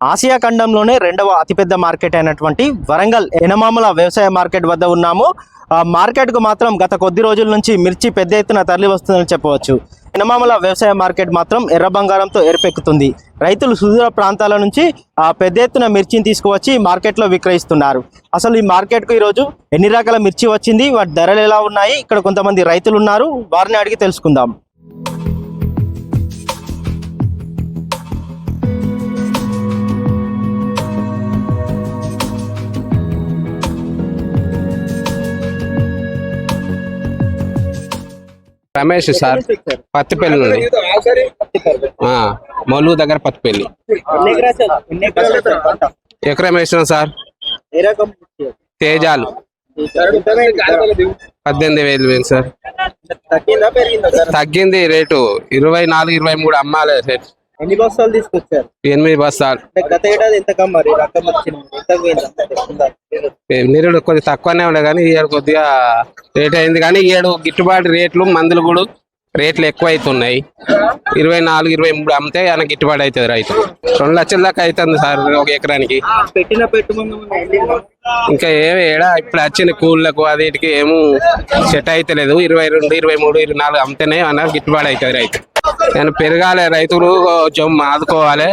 Asia ఖండంలోనే రెండవ అతిపెద్ద market అయినటువంటి వరంగల్ ఎనమామల వ్యవసాయ మార్కెట్ వద్ద ఉన్నాము. మార్కెట్కు మాత్రం గత కొద్ది రోజుల నుంచి మిర్చి పెద్ద ఎత్తున తరలి వస్తుందని చెప్పవచ్చు. ఎనమామల వ్యవసాయ మార్కెట్ మాత్రం ఎర్ర బంగారంతో ఎరపెక్కుతుంది రైతులు సుదూర ప్రాంతాల నుంచి ఆ పెద్ద ఎత్తున మిర్చిని తీసుకువచ్చి మార్కెట్లో విక్రయిస్తున్నారు. అసలు ఈ మార్కెట్కు ఈరోజు ఎన్ని రకాల మిర్చి వచ్చింది? వాటి ధరలు ఎలా ఉన్నాయి? ఇక్కడ కొంతమంది రైతులు ఉన్నారు. వారిని అడిగి తెలుసుకుందాం. రమేష్ సార్ పత్తిపల్లి. నుండి ఆ, మొలుగు దగ్గర పత్తిపల్లి. ఎకరం వేసినాం సార్ తేజాలు. పద్దెనిమిది వేలు వేలు సార్. తగ్గిందా పెరిగిందా సార్? తగ్గింది రేటు. ఇరవై నాలుగు ఇరవై మూడు అమ్మాలి రేట్. ఎన్ని బస్తాలు తీసుకొచ్చారు? ఎనిమిది బస్తాలు గత ఏడాది ఎంత రకం వచ్చింది? నిరుడు కొద్దిగా తక్కువనే ఉండే కానీ ఈ ఏడు కొద్దిగా రేట్ అయింది కానీ ఈ ఏడు గిట్టుబాటు రేట్లు మందులు కూడా రేట్లు ఎక్కువ అవుతున్నాయి ఇరవై నాలుగు ఇరవై మూడు అమ్మితే ఆయన గిట్టుబాటు అవుతుంది రైతు. రెండు లక్షల దాకా అవుతుంది సార్ ఒక ఎకరానికి. పెట్టిన ఇంకా ఏమి ఏడా ఇప్పుడు వచ్చిన కూళ్ళకు అన్నిటికి ఏమో సెట్ అయితలేదు. ఇరవై రెండు ఇరవై మూడు ఇరవై నాలుగు అమ్మితేనే అన్న గిట్టుబాటు అవుతుంది రైతు. నేను పెరగాలి రైతులు కొంచెం ఆదుకోవాలి.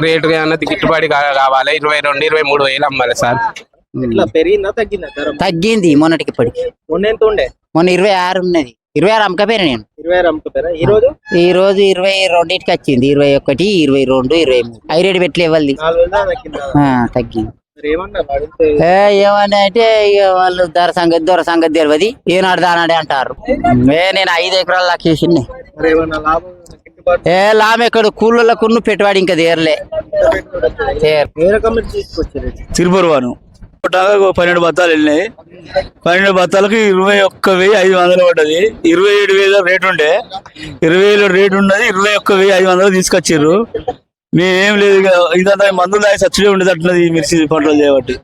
రేటు అన్నది గిట్టుబాటు కావాలి. ఇరవై రెండు ఇరవై మూడు వేలు అమ్మాలి సార్. పెరిగిందా తగ్గిందా ధర? తగ్గింది మొన్నటికి ఇప్పటికి. మొన్న ఎంత ఉండే? మొన్న ఇరవై ఆరు ఉన్నది. ఇరవై ఆరు అమ్మకపోయినా నేను. ఇరవై ఆరు అమ్ముతారా ఈ రోజు? ఈ రోజు ఇరవై రెండింటికి వచ్చింది. ఇరవై ఒకటి ఇరవై రెండు ఇరవై మూడు. ఐ రేటు పెట్టి ఇవ్వాలి నాలుగు వేల దాకా తగ్గిందా. తగ్గింది మరి ఏమన్నారు అడిగితే ఏ ఏమని అంటే ఇక వాళ్ళు ధర సంగతి దొర సంగతి తెలియదు. ఏనాడు దానాడే అంటారు. ఏ నేను ఐదు ఎకరాలు ఏమన్నా గిట్టుబాటు? ఏ లాభం ఎక్కడ? కూలీలకు పెట్టుబడి ఇంకా తీరలే. తిరుపూర్వాను పన్నెండు బత్తాలు వెళ్ళినాయి. పన్నెండు బత్తాలకి ఇరవై ఒక్క వెయ్యి ఐదు వందలు పడ్డది. ఇరవై ఏడు వేల రేటు ఉండే. ఇరవై వేలు రేటు ఉన్నది ఇరవై ఒక్క వెయ్యి ఐదు వందలు తీసుకొచ్చారు మేమేం లేదు ఇదంతా మందులు దాని సబ్సిడీ ఉండేది అట్లది మిర్చి పంటలు చేయబట్టి.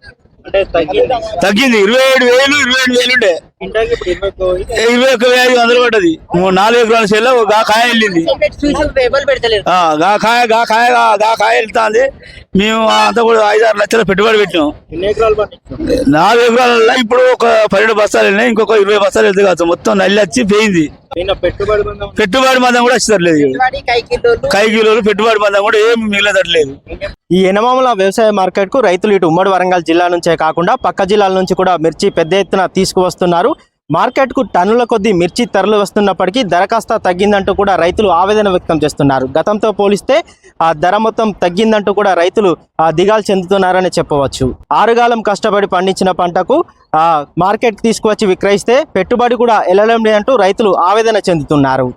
తగ్గింది? ఇరవై ఏడు వేలు ఇరవై ఏడు వేలు ఉండే. ఇరవై ఒక్క ఐదు వందలు పడ్డది. నాలుగు ఎకరాల సెల్ల గా కాయ వెళ్ళింది. గా కాయ గా కాయ గా- కాయ వెళ్తాంది. మేము అంతా కూడా ఐదు ఆరు లక్షల పెట్టుబడి పెట్టినాం. ఎకరాలు నాలుగు ఎకరాలలో ఇప్పుడు ఒక పన్నెండు బస్తాలు వెళ్ళినాయి ఇంకొక ఇరవై బస్తాలు వెళ్తే కాదు మొత్తం నల్లి వచ్చి పోయింది. పెట్టుబడి మందం కూడా వచ్చేటట్లేదు కై కిలోలు పెట్టుబడి మందం కూడా ఏం మిగిలేదట్లేదు. ఈ ఎనమామల వ్యవసాయ మార్కెట్కు రైతులు ఇటు ఉమ్మడి వరంగల్ జిల్లా నుంచే కాకుండా పక్క జిల్లాల నుంచి కూడా మిర్చి పెద్ద ఎత్తున తీసుకువస్తున్నారు. మార్కెట్కు టన్నుల కొద్దీ మిర్చి తరలి వస్తున్నప్పటికీ ధర కాస్త తగ్గిందంటూ కూడా రైతులు ఆవేదన వ్యక్తం చేస్తున్నారు. గతంతో పోలిస్తే ఆ ధర మొత్తం తగ్గిందంటూ కూడా రైతులు దిగాలు చెందుతున్నారని చెప్పవచ్చు. ఆరుగాలం కష్టపడి పండించిన పంటకు మార్కెట్కి మార్కెట్ తీసుకువచ్చి విక్రయిస్తే పెట్టుబడి కూడా ఎల్లడం లేదంటూ రైతులు ఆవేదన చెందుతున్నారు.